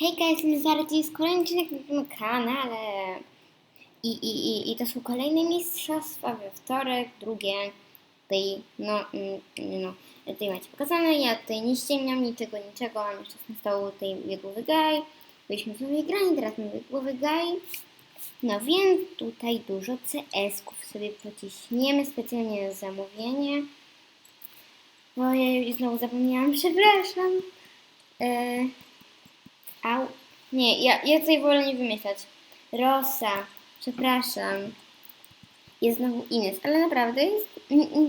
Jestem Zara, to jest kolejny odcinek na tym kanale. I, i, i, I to są kolejne mistrzostwa we wtorek, drugie. Tutaj, no, mm, no, tutaj macie pokazane, ja tutaj nie ściemniam niczego, niczego, mam jeszcze na stołu tutaj biegłowy gaj. Byliśmy sobie grani, teraz mamy biegłowy gaj. No więc tutaj dużo CS-ków sobie pociśniemy specjalnie zamówienie. Ojej, znowu zapomniałam, przepraszam. E, au. Nie, ja, ja tutaj wolę nie wymyślać. Rosa, przepraszam. Jest znowu Ines, ale naprawdę jest,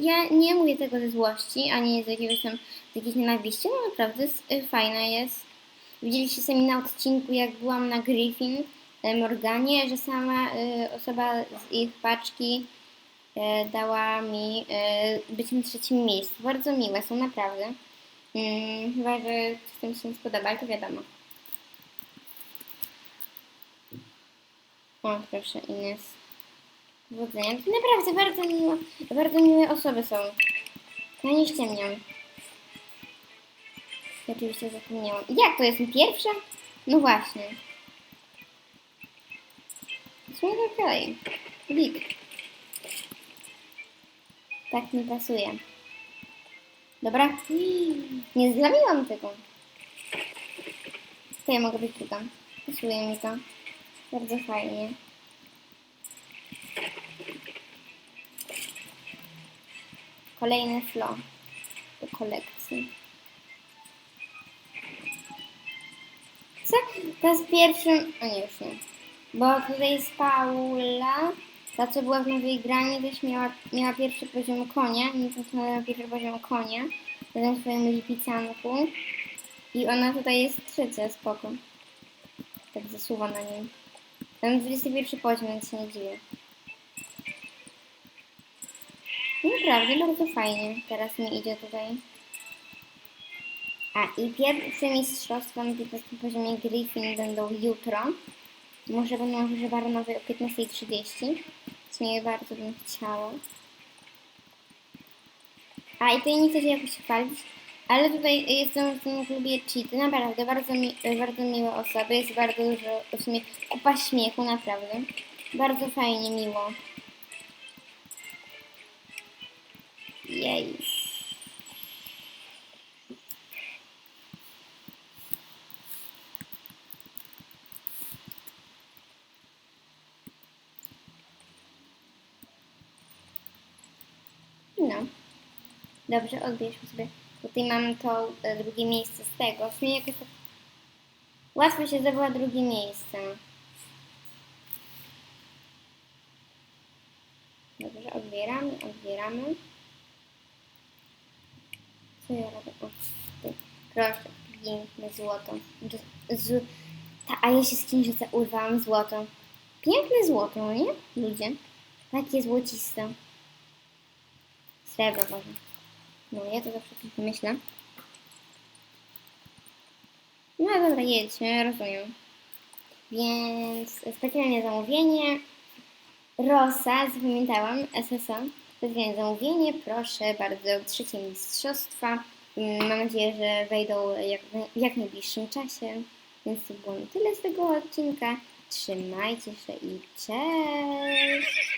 ja nie mówię tego ze złości, ani z jakiegoś tam, z jakiejś nienawiści, no naprawdę jest, y, fajna jest. Widzieliście sami na odcinku, jak byłam na Griffin y, Morganie, że sama y, osoba z ich paczki y, dała mi y, być na trzecim miejscu. Bardzo miłe są, naprawdę. Mm, chyba, że z tym się nie spodoba, ale to wiadomo. O, proszę, Ines. Powodzenia. To Naprawdę bardzo miło, bardzo miłe osoby są. Ja nie ściemniam. Ja oczywiście zapomniałam. Jak to jestem pierwsza? No właśnie. To okej. Big. Tak mi pasuje. Dobra. Nie zlamiłam tego. To ja mogę być druga. Pasuje mi to. Bardzo fajnie. Kolejny flow do kolekcji. Co? To jest pierwszym... O nie, już nie. Bo tutaj jest Paula. Ta, co była w nowej grani, też miała, miała pierwszy poziom konia. Nie miała pierwszy poziom konia. W tym swoim lipicanku. I ona tutaj jest trzecia, spoko. Tak zasuwa na nim. Tam 21 poziom, więc się nie dziwię. Naprawdę bardzo fajnie. Teraz mi idzie tutaj. A i pierwsze mistrzostwa na 15 poziomie Griffin będą jutro. Może będą już baronowe o 15.30. Co nie bardzo bym chciała. A i tutaj nie chcę się jakoś chwalić, ale tutaj jestem w tym klubie cheaty. Naprawdę bardzo, mi, bardzo miłe osoby. Jest bardzo dużo, w sumie kupa śmiechu, naprawdę. Bardzo fajnie, miło. Jej. No. Dobrze, odbierzmy sobie. Tutaj mam to e, drugie miejsce z tego. W sumie jakoś tak łatwo się zdobyła drugie miejsce. Dobrze, odbieramy, odbieramy. Co ja robię? O, ty. Proszę, piękne złoto. Z, ta, a ja się z księżyca urwałam złoto. Piękne złoto, nie? Ludzie. Takie złociste. Srebro. No, ja to zawsze tak myślę. No dobra, jedźmy, rozumiem. Więc specjalne zamówienie. Rosa, zapamiętałam, SSO. Specjalne zamówienie, proszę bardzo, trzecie mistrzostwa. Mm, Mam nadzieję, że wejdą jak, w jak najbliższym czasie. Więc to było tyle z tego odcinka. Trzymajcie się i cześć!